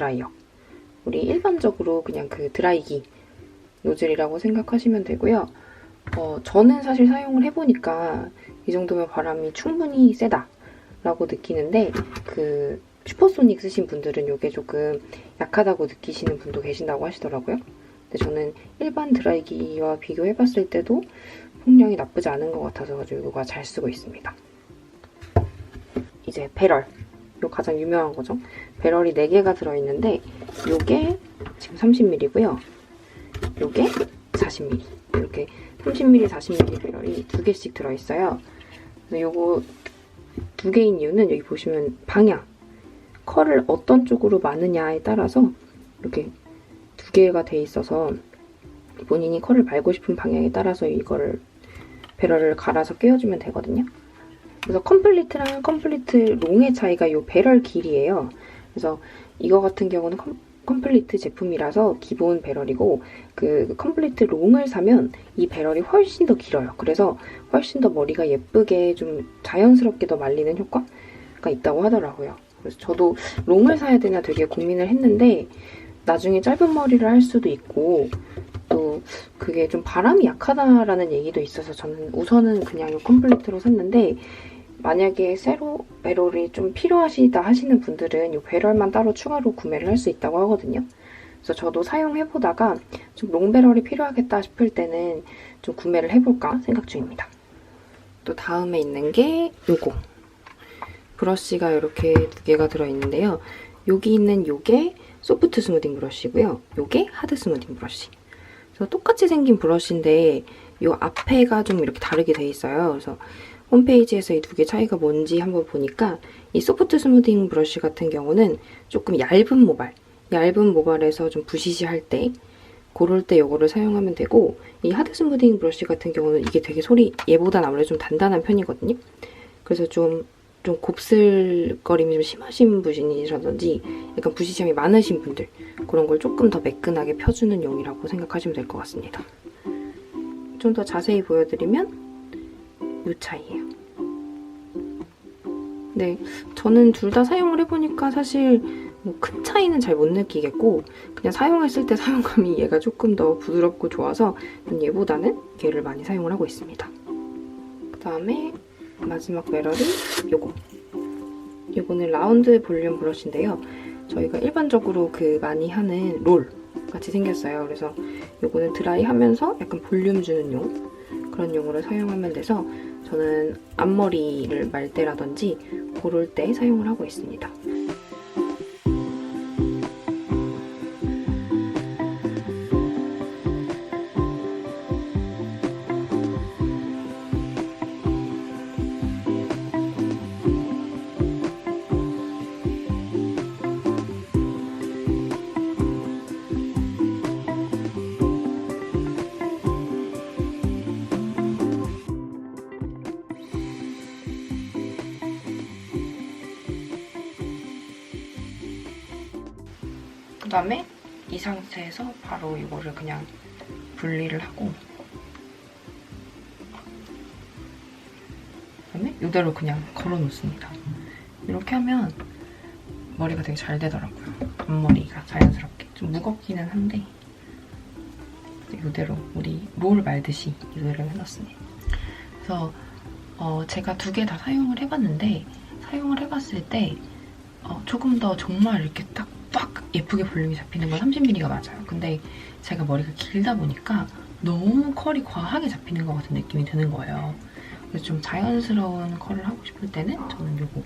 드라이어. 우리 일반적으로 그냥 그 드라이기 노즐이라고 생각하시면 되고요. 어, 저는 사실 사용을 해보니까 이 정도면 바람이 충분히 세다라고 느끼는데 그 슈퍼소닉 쓰신 분들은 이게 조금 약하다고 느끼시는 분도 계신다고 하시더라고요. 근데 저는 일반 드라이기와 비교해봤을 때도 풍량이 나쁘지 않은 것 같아서 이거가 잘 쓰고 있습니다. 이제 배럴. 요 가장 유명한 거죠. 배럴이 4개가 들어있는데 요게 지금 30ml고요. 요게 40ml. 이렇게 30ml, 40ml 배럴이 두 개씩 들어있어요. 그래서 요거 두 개인 이유는 여기 보시면 방향. 컬을 어떤 쪽으로 마느냐에 따라서 이렇게 두 개가 돼 있어서 본인이 컬을 말고 싶은 방향에 따라서 이거를 배럴을 갈아서 끼워주면 되거든요. 그래서 컴플리트랑 컴플리트 롱의 차이가 이 배럴 길이에요. 그래서 이거 같은 경우는 컴, 컴플리트 제품이라서 기본 배럴이고 그 컴플리트 롱을 사면 이 배럴이 훨씬 더 길어요. 그래서 훨씬 더 머리가 예쁘게 좀 자연스럽게 더 말리는 효과가 있다고 하더라고요. 그래서 저도 롱을 사야 되나 되게 고민을 했는데 나중에 짧은 머리를 할 수도 있고 또 그게 좀 바람이 약하다라는 얘기도 있어서 저는 우선은 그냥 이 컴플리트로 샀는데 만약에 세로 배럴이 좀 필요하시다 하시는 분들은 이 배럴만 따로 추가로 구매를 할 수 있다고 하거든요. 그래서 저도 사용해보다가 좀 롱배럴이 필요하겠다 싶을 때는 좀 구매를 해볼까 생각 중입니다. 또 다음에 있는 게 요거. 브러쉬가 이렇게 두 개가 들어있는데요. 여기 있는 요게 소프트 스무딩 브러쉬고요. 요게 하드 스무딩 브러쉬. 그래서 똑같이 생긴 브러쉬인데 요 앞에가 좀 이렇게 다르게 돼 있어요. 그래서 홈페이지에서 이 두 개 차이가 뭔지 한번 보니까 이 소프트 스무딩 브러쉬 같은 경우는 조금 얇은 모발, 얇은 모발에서 좀 부시시 할때 그럴 때 이거를 사용하면 되고 이 하드 스무딩 브러쉬 같은 경우는 이게 되게 소리 얘보단 아무래도 좀 단단한 편이거든요. 그래서 좀, 좀 곱슬거림이 좀 심하신 분이라든지 약간 부시점이 많으신 분들 그런 걸 조금 더 매끈하게 펴주는 용이라고 생각하시면 될 것 같습니다. 좀 더 자세히 보여드리면 이 차이예요. 네, 저는 둘 다 사용을 해보니까 사실 뭐 큰 차이는 잘 못 느끼겠고 그냥 사용했을 때 사용감이 얘가 조금 더 부드럽고 좋아서 전 얘보다는 얘를 많이 사용을 하고 있습니다. 그 다음에 마지막 배럴이 요거. 요거는 라운드 볼륨 브러쉬인데요. 저희가 일반적으로 그 많이 하는 롤 같이 생겼어요. 그래서 요거는 드라이 하면서 약간 볼륨 주는 용 그런 용으로 사용하면 돼서 저는 앞머리를 말 때라든지 고를 때 사용을 하고 있습니다. 다음에 이 상태에서 바로 이거를 그냥 분리를 하고 그다음에 이대로 그냥 걸어 놓습니다. 이렇게 하면 머리가 되게 잘 되더라고요. 앞머리가 자연스럽게 좀 무겁기는 한데 이대로 우리 롤 말듯이 이대로 해놨습니다. 그래서 어, 제가 두 개 다 사용을 해봤는데 사용을 해봤을 때 어, 조금 더 정말 이렇게 딱 빡 예쁘게 볼륨이 잡히는 건 30mm가 맞아요. 근데 제가 머리가 길다 보니까 너무 컬이 과하게 잡히는 것 같은 느낌이 드는 거예요. 그래서 좀 자연스러운 컬을 하고 싶을 때는 저는 요거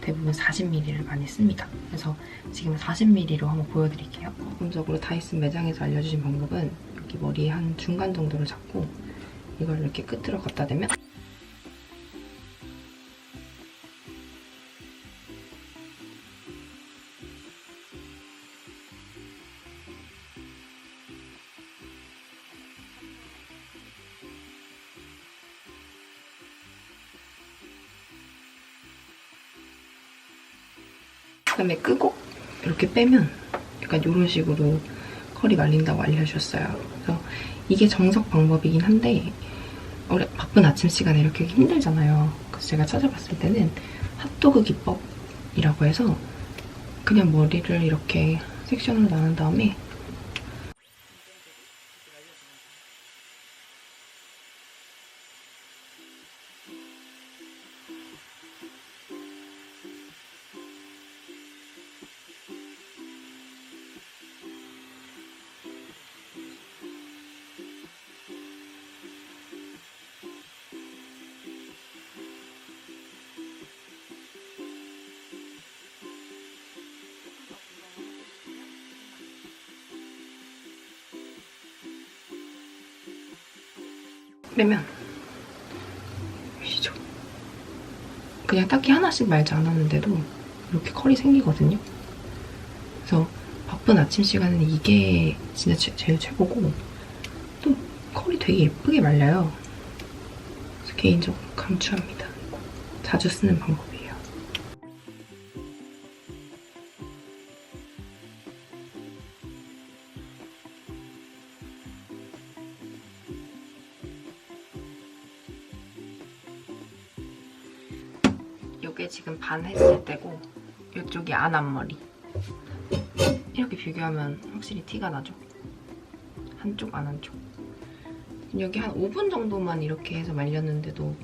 대부분 40mm를 많이 씁니다. 그래서 지금 40mm로 한번 보여드릴게요. 기본적으로 다이슨 매장에서 알려주신 방법은 여기 머리 한 중간 정도를 잡고 이걸 이렇게 끝으로 갖다 대면 그다음에 끄고 이렇게 빼면 약간 이런 식으로 컬이 말린다고 알려주셨어요. 그래서 이게 정석 방법이긴 한데 원래 바쁜 아침 시간에 이렇게 힘들잖아요. 그래서 제가 찾아봤을 때는 핫도그 기법이라고 해서 그냥 머리를 이렇게 섹션으로 나눈 다음에 빼면 보이시죠? 그냥 딱히 하나씩 말지 않았는데도 이렇게 컬이 생기거든요. 그래서 바쁜 아침 시간에는 이게 진짜 제, 제일 최고고 또 컬이 되게 예쁘게 말려요. 그래서 개인적으로 강추합니다. 자주 쓰는 방법 반 했을 때고 이쪽이 안 앞머리. 이렇게 비교하면 확실히 티가 나죠? 한쪽 안 한쪽. 여기 한 5분 정도만 이렇게 해서 말렸는데도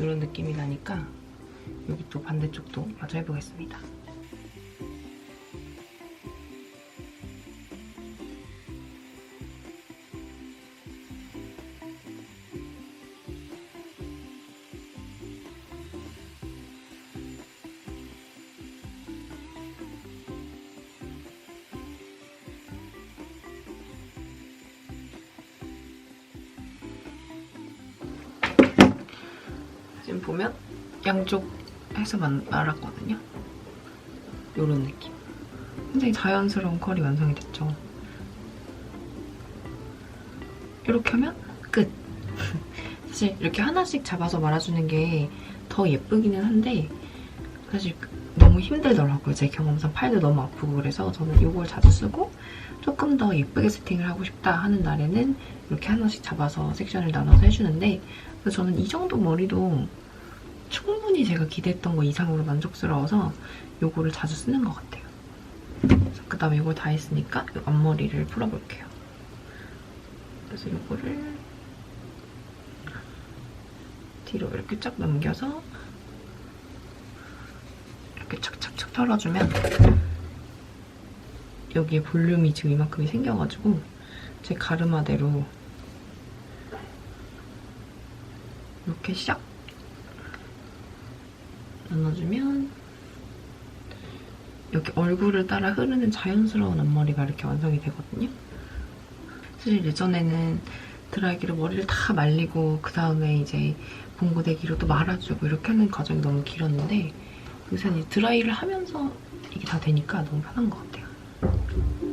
이런 느낌이 나니까 여기 또 반대쪽도 마저 해보겠습니다 보면 양쪽 해서 만- 말았거든요. 이런 느낌. 굉장히 자연스러운 컬이 완성이 됐죠. 이렇게 하면 끝. 사실 이렇게 하나씩 잡아서 말아주는 게 더 예쁘기는 한데 사실 너무 힘들더라고요. 제 경험상 팔도 너무 아프고 그래서 저는 이걸 자주 쓰고 조금 더 예쁘게 세팅을 하고 싶다 하는 날에는 이렇게 하나씩 잡아서 섹션을 나눠서 해주는데 그래서 저는 이 정도 머리도 충분히 제가 기대했던 거 이상으로 만족스러워서 이거를 자주 쓰는 것 같아요. 그 다음에 이걸 다 했으니까 이 앞머리를 풀어볼게요. 그래서 이거를 뒤로 이렇게 쫙 넘겨서 이렇게 착착착 털어주면 여기에 볼륨이 지금 이만큼이 생겨가지고 제 가르마대로 이렇게 샥 나눠주면 여기 얼굴을 따라 흐르는 자연스러운 앞머리가 이렇게 완성이 되거든요. 사실 예전에는 드라이기로 머리를 다 말리고 그 다음에 이제 봉고데기로 또 말아주고 이렇게 하는 과정이 너무 길었는데 요새는 드라이를 하면서 이게 다 되니까 너무 편한 것 같아요.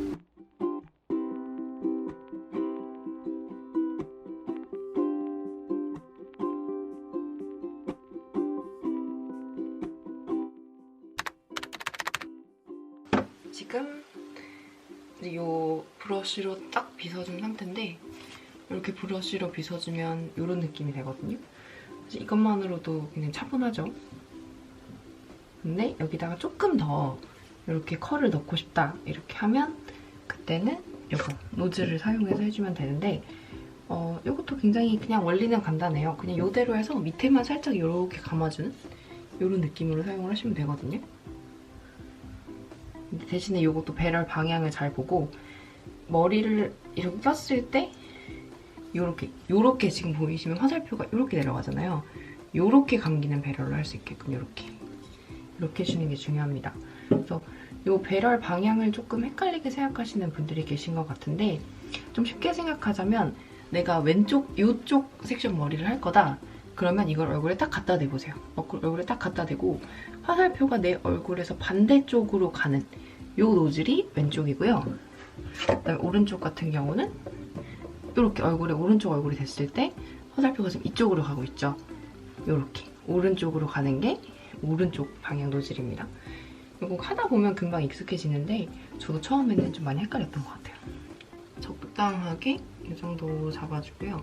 브러쉬로 딱 빗어준 상태인데 이렇게 브러쉬로 빗어주면 이런 느낌이 되거든요. 사실 이것만으로도 굉장히 차분하죠. 근데 여기다가 조금 더 이렇게 컬을 넣고 싶다 이렇게 하면 그때는 이거 노즐을 사용해서 해주면 되는데 어, 이것도 굉장히 그냥 원리는 간단해요. 그냥 이대로 해서 밑에만 살짝 이렇게 감아주는 이런 느낌으로 사용을 하시면 되거든요. 대신에 이것도 배럴 방향을 잘 보고 머리를 이렇게 꼈을 때 요렇게 요렇게 지금 보이시면 화살표가 요렇게 내려가잖아요. 요렇게 감기는 배럴을 할수 있게끔 요렇게 이렇게 해주는 게 중요합니다. 그래서 요 배럴 방향을 조금 헷갈리게 생각하시는 분들이 계신 것 같은데 좀 쉽게 생각하자면 내가 왼쪽 요쪽 섹션 머리를 할 거다. 그러면 이걸 얼굴에 딱 갖다 대보세요. 얼굴- 얼굴에 딱 갖다 대고 화살표가 내 얼굴에서 반대쪽으로 가는 요 노즐이 왼쪽이고요. 그다음에 오른쪽 같은 경우는 이렇게 얼굴에 오른쪽 얼굴이 됐을 때 화살표가 지금 이쪽으로 가고 있죠. 이렇게 오른쪽으로 가는 게 오른쪽 방향 노즐입니다. 이거 하다 보면 금방 익숙해지는데 저도 처음에는 좀 많이 헷갈렸던 것 같아요. 적당하게 이 정도 잡아주고요.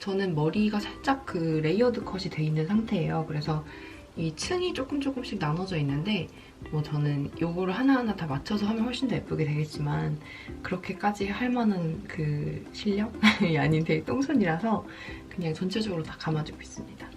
저는 머리가 살짝 그 레이어드 컷이 돼 있는 상태예요. 그래서 이 층이 조금 조금씩 나눠져 있는데 뭐 저는 요거를 하나하나 다 맞춰서 하면 훨씬 더 예쁘게 되겠지만 그렇게까지 할 만한 그 실력이 아닌 되게 똥손이라서 그냥 전체적으로 다 감아주고 있습니다.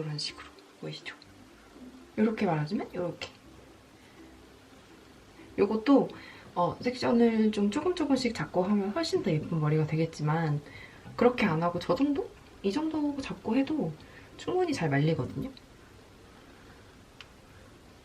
이런 식으로 보이시죠? 이렇게 말아주면 이렇게. 요것도 어, 섹션을 좀 조금 조금씩 잡고 하면 훨씬 더 예쁜 머리가 되겠지만 그렇게 안 하고 저 정도? 이 정도 잡고 해도 충분히 잘 말리거든요.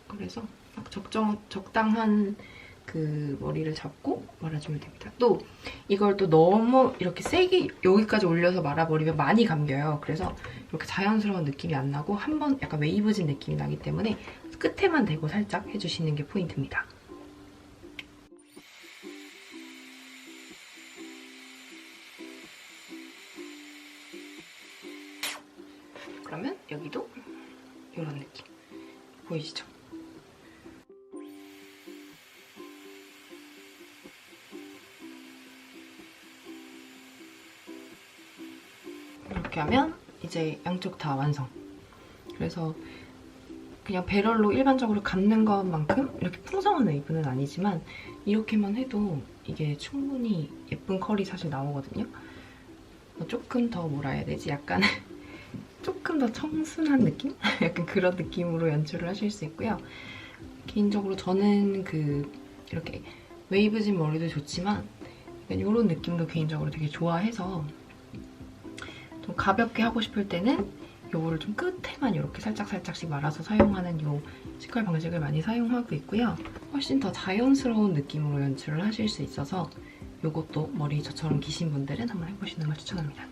그래서 딱 적정, 적당한 그 머리를 잡고 말아주면 됩니다. 또 이걸 또 너무 이렇게 세게 여기까지 올려서 말아버리면 많이 감겨요. 그래서 이렇게 자연스러운 느낌이 안 나고 한 번 약간 웨이브진 느낌이 나기 때문에 끝에만 대고 살짝 해주시는 게 포인트입니다. 그러면 여기도 이런 느낌 보이시죠? 이렇게 하면 이제 양쪽 다 완성. 그래서 그냥 배럴로 일반적으로 감는 것만큼 이렇게 풍성한 웨이브는 아니지만 이렇게만 해도 이게 충분히 예쁜 컬이 사실 나오거든요. 뭐 조금 더 뭐라 해야 되지? 약간 조금 더 청순한 느낌? 약간 그런 느낌으로 연출을 하실 수 있고요. 개인적으로 저는 그 이렇게 웨이브진 머리도 좋지만 이런 느낌도 개인적으로 되게 좋아해서 좀 가볍게 하고 싶을 때는 요거를 좀 끝에만 이렇게 살짝살짝씩 말아서 사용하는 요 치컬 방식을 많이 사용하고 있고요. 훨씬 더 자연스러운 느낌으로 연출을 하실 수 있어서 요것도 머리 저처럼 기신 분들은 한번 해보시는 걸 추천합니다.